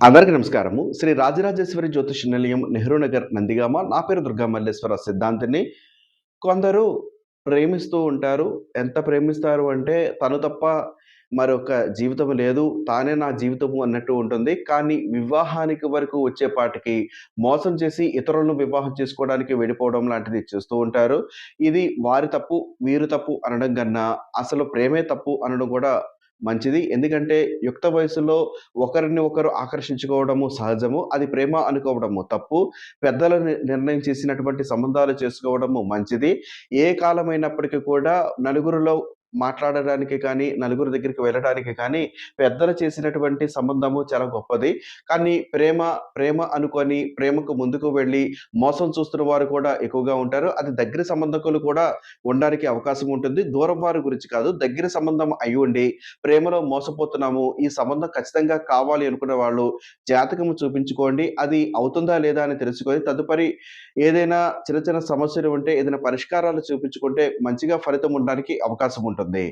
అందరికీ నమస్కారము. శ్రీ రాజరాజేశ్వరి జ్యోతిష్ నిలయం నెహ్రూ నగర్ నందిగామ. నా పేరు దుర్గా మల్లేశ్వర సిద్ధాంతిని. కొందరు ప్రేమిస్తూ ఉంటారు. ఎంత ప్రేమిస్తారు అంటే తను తప్ప మరొక జీవితం లేదు. తానే నా జీవితము అన్నట్టు ఉంటుంది. కానీ వివాహానికి వరకు వచ్చేపాటికి మోసం చేసి ఇతరులను వివాహం చేసుకోవడానికి వెళ్ళిపోవడం లాంటిది చేస్తూ ఉంటారు. ఇది వారి తప్పు వీరు తప్పు అనడం కన్నా అసలు ప్రేమే తప్పు అనడం కూడా మంచిది. ఎందుకంటే యుక్త వయసులో ఒకరిని ఒకరు ఆకర్షించుకోవడము సహజము. అది ప్రేమ అనుకోవడము తప్పు. పెద్దలు నిర్ణయం చేసినటువంటి సంబంధాలు చేసుకోవడము మంచిది. ఏ కాలమైనప్పటికీ కూడా నలుగురిలో మాట్లాడడానికి కానీ నలుగురి దగ్గరికి వెళ్ళడానికి కానీ పెద్దలు చేసినటువంటి సంబంధము చాలా గొప్పది. కానీ ప్రేమ ప్రేమ అనుకొని ప్రేమకు ముందుకు వెళ్ళి మోసం చూస్తున్న వారు కూడా ఎక్కువగా ఉంటారు. అది దగ్గర సంబంధకులు కూడా ఉండడానికి అవకాశం ఉంటుంది. దూరం వారి గురించి కాదు దగ్గర సంబంధం అయి ఉండి ప్రేమలో మోసపోతున్నాము ఈ సంబంధం ఖచ్చితంగా కావాలి అనుకునే వాళ్ళు జాతకము చూపించుకోండి అది అవుతుందా లేదా అని తెలుసుకొని తదుపరి ఏదైనా చిన్న చిన్న సమస్యలు ఉంటే ఏదైనా పరిష్కారాలు చూపించుకుంటే మంచిగా ఫలితం ఉండడానికి అవకాశం ఉంటుంది. ఉంటుంది